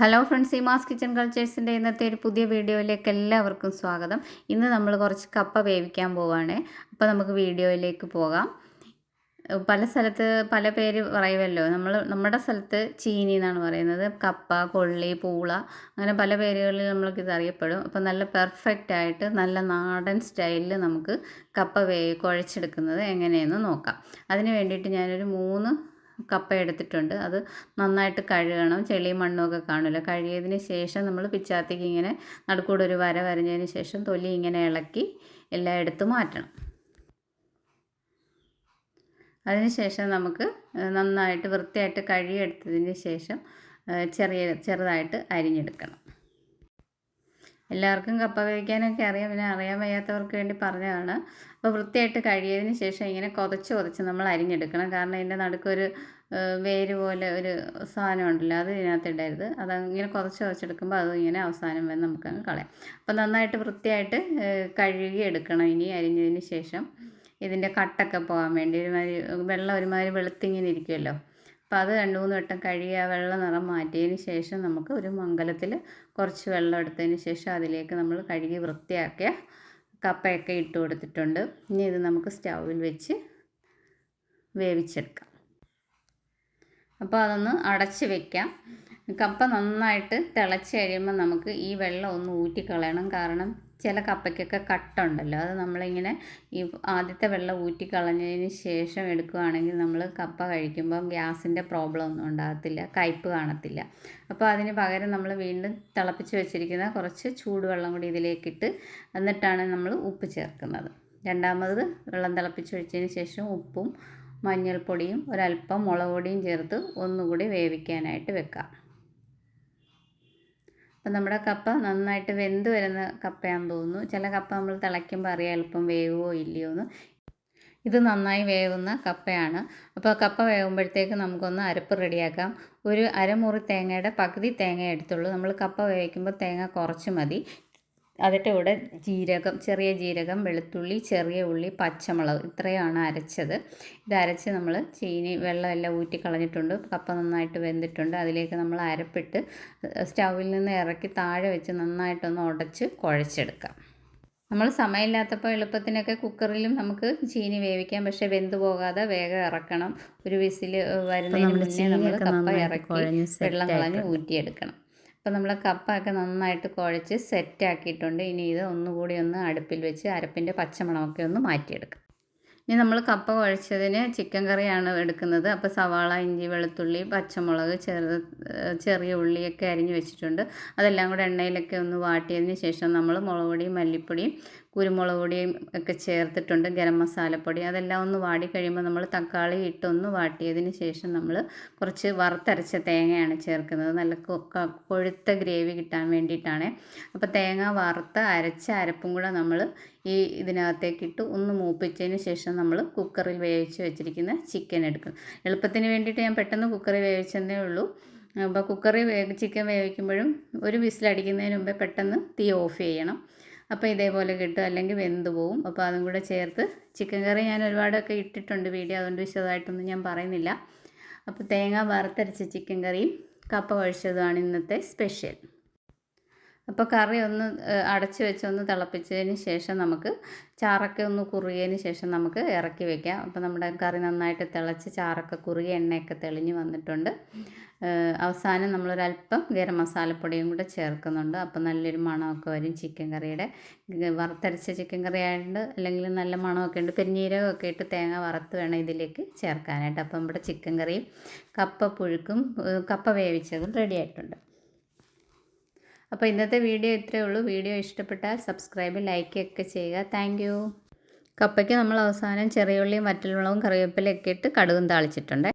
Hello friends ഈ mass kitchen കൾച്ചേഴ്സിന്റെ ഇന്നത്തെ ഒരു പുതിയ വീഡിയോയിലേക്ക് എല്ലാവർക്കും സ്വാഗതം. ഇന്ന് നമ്മൾ കുറച്ച് കപ്പ വേവിക്കാൻ പോവുകയാണ് അപ്പോൾ നമുക്ക് വീഡിയോയിലേക്ക് പോകാം. പല സ്ഥലത്ത് പല പേര് പറയുമല്ലോ നമ്മൾ നമ്മുടെ സ്ഥലത്ത് ചീനി എന്നാണ് പറയുന്നത്. കപ്പ കൊള്ളി പൂള അങ്ങനെ പല പേരുകളിൽ നമ്മൾക്ക് അറിയപ്പെടും. അപ്പോൾ നല്ല പെർഫെക്റ്റ് ആയിട്ട് നല്ല നാടൻ സ്റ്റൈലിൽ നമുക്ക് കപ്പ വേ കുഴച്ചെടുക്കുന്നത് എങ്ങനെയെന്ന് നോക്കാം. അതിന് വേണ്ടിയിട്ട് ഞാനൊരു മൂന്ന് കപ്പ എടുത്തിട്ടുണ്ട്. അത് നന്നായിട്ട് കഴുകണം. ചെളിയും മണ്ണും കാണില്ല കഴുകിയതിന് ശേഷം നമ്മൾ പിച്ചാത്തിക്ക് ഇങ്ങനെ നടുക്കൂടെ ഒരു വര വരഞ്ഞതിന് ശേഷം തൊലി ഇങ്ങനെ ഇളക്കി എല്ലാം എടുത്ത് മാറ്റണം. അതിനുശേഷം നമുക്ക് നന്നായിട്ട് വൃത്തിയായിട്ട് കഴുകിയെടുത്തതിന് ശേഷം ചെറിയ ചെറുതായിട്ട് അരിഞ്ഞെടുക്കണം. എല്ലാവർക്കും കപ്പ വേവിക്കാനൊക്കെ അറിയാം. പിന്നെ അറിയാൻ വയ്യാത്തവർക്ക് വേണ്ടി പറഞ്ഞതാണ്. അപ്പോൾ വൃത്തിയായിട്ട് കഴിയതിന് ശേഷം ഇങ്ങനെ കുതച്ച് കുതച്ച് നമ്മൾ അരിഞ്ഞെടുക്കണം. കാരണം അതിന്റെ നടുക്കൊരു വേര് പോലെ ഒരു സാധനം ഉണ്ടല്ലോ അത് ഇതിനകത്ത് ഇടരുത്. അത് ഇങ്ങനെ കുറച്ച് കുറച്ചെടുക്കുമ്പോൾ അത് ഇങ്ങനെ അവസാനം വന്ന് നമുക്കങ്ങ് കളയാം. അപ്പോൾ നന്നായിട്ട് വൃത്തിയായിട്ട് കഴുകി എടുക്കണം ഇനി അരിഞ്ഞതിന് ശേഷം. ഇതിന്റെ കട്ടൊക്കെ പോകാൻ വേണ്ടി ഒരുമാതിരി വെള്ളം ഒരുമാതിരി വെളുത്തിങ്ങനെ ഇരിക്കുമല്ലോ അപ്പോൾ അത് രണ്ട് മൂന്ന് വട്ടം കഴുകി ആ വെള്ള നിറം മാറ്റിയതിന് ശേഷം നമുക്ക് ഒരു മംഗലത്തിൽ കുറച്ച് വെള്ളം എടുത്തതിന് ശേഷം അതിലേക്ക് നമ്മൾ കഴുകി വൃത്തിയാക്കിയ കപ്പയൊക്കെ ഇട്ട് കൊടുത്തിട്ടുണ്ട്. ഇനി ഇത് നമുക്ക് സ്റ്റൗവിൽ വെച്ച് വേവിച്ചെടുക്കാം. അപ്പോൾ അതൊന്ന് അടച്ച് വെക്കാം. കപ്പ നന്നായിട്ട് തിളച്ച് കഴിയുമ്പോൾ നമുക്ക് ഈ വെള്ളം ഒന്ന് ഊറ്റിക്കളയണം. കാരണം ചില കപ്പയ്ക്കൊക്കെ കട്ടുണ്ടല്ലോ. അത് നമ്മളിങ്ങനെ ഈ ആദ്യത്തെ വെള്ളം ഊറ്റി കളഞ്ഞതിന് ശേഷം എടുക്കുകയാണെങ്കിൽ നമ്മൾ കപ്പ കഴിക്കുമ്പം ഗ്യാസിന്റെ പ്രോബ്ലം ഒന്നും ഉണ്ടാകത്തില്ല കയ്പ്പ് കാണത്തില്ല. അപ്പോൾ അതിന് പകരം നമ്മൾ വീണ്ടും തിളപ്പിച്ച് വെച്ചിരിക്കുന്ന കുറച്ച് ചൂടുവെള്ളം കൂടി ഇതിലേക്കിട്ട് എന്നിട്ടാണ് നമ്മൾ ഉപ്പ് ചേർക്കുന്നത്. രണ്ടാമത് വെള്ളം തിളപ്പിച്ച് ഒഴിച്ചതിന് ശേഷം ഉപ്പും മഞ്ഞൾപ്പൊടിയും ഒരല്പം മുളക് പൊടിയും ചേർത്ത് ഒന്നുകൂടി വേവിക്കാനായിട്ട് വെക്കാം അപ്പം നമ്മുടെ കപ്പ നന്നായിട്ട് വെന്ത് വരുന്ന കപ്പയാണെന്ന് തോന്നുന്നു. ചില കപ്പ നമ്മൾ തിളയ്ക്കുമ്പോൾ അറിയാം എളുപ്പം വേവുമോ ഇല്ലയോ എന്ന് ഇത് നന്നായി വേവുന്ന കപ്പയാണ്. അപ്പോൾ കപ്പ വേവുമ്പോഴത്തേക്ക് നമുക്കൊന്ന് അരപ്പ് റെഡിയാക്കാം. ഒരു അരമുറി തേങ്ങയുടെ പകുതി തേങ്ങ എടുത്തുള്ളൂ. നമ്മൾ കപ്പ വേവിക്കുമ്പോൾ തേങ്ങ കുറച്ച് മതി. അതിന്റെ കൂടെ ജീരകം ചെറിയ ജീരകം വെളുത്തുള്ളി ചെറിയ ഉള്ളി പച്ചമുളക് ഇത്രയാണ് അരച്ചത്. ഇത് അരച്ച് നമ്മൾ ചീനി വെള്ളമെല്ലാം ഊറ്റി കളഞ്ഞിട്ടുണ്ട്. കപ്പ നന്നായിട്ട് വെന്തിട്ടുണ്ട്. അതിലേക്ക് നമ്മൾ അരപ്പിട്ട് സ്റ്റൗവിൽ നിന്ന് ഇറക്കി താഴെ വെച്ച് നന്നായിട്ടൊന്ന് ഉടച്ച് കുഴച്ചെടുക്കാം. നമ്മൾ സമയമില്ലാത്തപ്പോൾ എളുപ്പത്തിനൊക്കെ കുക്കറിലും നമുക്ക് ചീനി വേവിക്കാം. പക്ഷേ വെന്ത് പോകാതെ വേഗം ഇറക്കണം. ഒരു വിസിൽ വരുന്നതിന് മുന്നേ നമ്മൾ കപ്പ ഇറക്കി വെള്ളം കളഞ്ഞ് ഊറ്റിയെടുക്കണം. അപ്പോൾ നമ്മൾ കപ്പയൊക്കെ നന്നായിട്ട് കുഴച്ച് സെറ്റാക്കിയിട്ടുണ്ട് ഇനി ഇത് ഒന്നുകൂടി ഒന്ന് അടുപ്പിൽ വെച്ച് അരപ്പിന്റെ പച്ചമണമൊക്കെ ഒന്ന് മാറ്റിയെടുക്കാം. ഇനി നമ്മൾ കപ്പ കുഴച്ചതിന് ചിക്കൻ കറിയാണ് എടുക്കുന്നത്. അപ്പോൾ സവാള ഇഞ്ചി വെളുത്തുള്ളി പച്ചമുളക് ചെറു ചെറിയ ഉള്ളിയൊക്കെ അരിഞ്ഞു വെച്ചിട്ടുണ്ട്. അതെല്ലാം കൂടെ എണ്ണയിലൊക്കെ ഒന്ന് വാട്ടിയതിന് ശേഷം നമ്മൾ മുളക് പൊടിയും മല്ലിപ്പൊടിയും കുരുമുളക് പൊടിയും ഒക്കെ ചേർത്തിട്ടുണ്ട്. ഗരം മസാലപ്പൊടി അതെല്ലാം ഒന്ന് വാടി കഴിയുമ്പോൾ നമ്മൾ തക്കാളി ഇട്ടൊന്ന് വാട്ടിയതിന് ശേഷം നമ്മൾ കുറച്ച് വറുത്തരച്ച തേങ്ങയാണ് ചേർക്കുന്നത്. നല്ല കൊഴുത്ത ഗ്രേവി കിട്ടാൻ വേണ്ടിയിട്ടാണ്. അപ്പോൾ തേങ്ങ വറുത്ത അരച്ച അരപ്പും കൂടെ നമ്മൾ ഈ ഇതിനകത്തേക്ക് ഇട്ട് ഒന്ന് മൂപ്പിച്ചതിന് ശേഷം നമ്മൾ കുക്കറിൽ വേവിച്ച് വെച്ചിരിക്കുന്ന ചിക്കൻ എടുക്കും. എളുപ്പത്തിന് വേണ്ടിയിട്ട് ഞാൻ പെട്ടെന്ന് കുക്കറിൽ വേവിച്ചതേ ഉള്ളൂ. അപ്പോൾ കുക്കറിൽ ചിക്കൻ വേവിക്കുമ്പോഴും ഒരു വിസിലടിക്കുന്നതിന് മുമ്പേ പെട്ടെന്ന് തീ ഓഫ് ചെയ്യണം. അപ്പോൾ ഇതേപോലെ കിട്ടും. അല്ലെങ്കിൽ വെന്ത് പോവും. അപ്പോൾ അതും കൂടെ ചേർത്ത് ചിക്കൻ കറി ഞാൻ ഒരുപാടൊക്കെ ഇട്ടിട്ടുണ്ട് വീഡിയോ. അതുകൊണ്ട് വിശദമായിട്ടൊന്നും ഞാൻ പറയുന്നില്ല. അപ്പോൾ തേങ്ങ വറുത്തരച്ച ചിക്കൻ കറിയും കപ്പ കഴിച്ചതുമാണ് ഇന്നത്തെ സ്പെഷ്യൽ. അപ്പോൾ കറി ഒന്ന് അടച്ച് വെച്ച് ഒന്ന് തിളപ്പിച്ചതിന് ശേഷം നമുക്ക് ചാറൊക്കെ ഒന്ന് കുറുകിയതിന് ശേഷം നമുക്ക് ഇറക്കി വെക്കാം. അപ്പോൾ നമ്മുടെ കറി നന്നായിട്ട് തിളച്ച് ചാറൊക്കെ കുറുകി എണ്ണയൊക്കെ തെളിഞ്ഞ് വന്നിട്ടുണ്ട്. അവസാനം നമ്മളൊരല്പം ഗരം മസാലപ്പൊടിയും കൂടെ ചേർക്കുന്നുണ്ട്. അപ്പോൾ നല്ലൊരു മണമൊക്കെ വരും ചിക്കൻ കറിയുടെ. വറുത്തരച്ച ചിക്കൻ കറി ആയതുകൊണ്ട് അല്ലെങ്കിൽ നല്ല മണമൊക്കെ ഉണ്ട്. പെരിഞ്ഞീരകമൊക്കെ ഇട്ട് തേങ്ങ വറുത്ത് വേണം ഇതിലേക്ക് ചേർക്കാനായിട്ട്. അപ്പോൾ നമ്മുടെ ചിക്കൻ കറിയും കപ്പ പുഴുക്കും കപ്പ വേവിച്ചതും റെഡി ആയിട്ടുണ്ട്. അപ്പോൾ ഇന്നത്തെ വീഡിയോ ഇത്രയേ ഉള്ളൂ. വീഡിയോ ഇഷ്ടപ്പെട്ടാൽ സബ്സ്ക്രൈബ് ലൈക്ക് ഒക്കെ ചെയ്യുക. താങ്ക് കപ്പയ്ക്ക് നമ്മൾ അവസാനം ചെറിയുള്ളിയും വറ്റൽമുളകും കറിവേപ്പിലയൊക്കെ ഇട്ട് കടുകും താളിച്ചിട്ടുണ്ട്.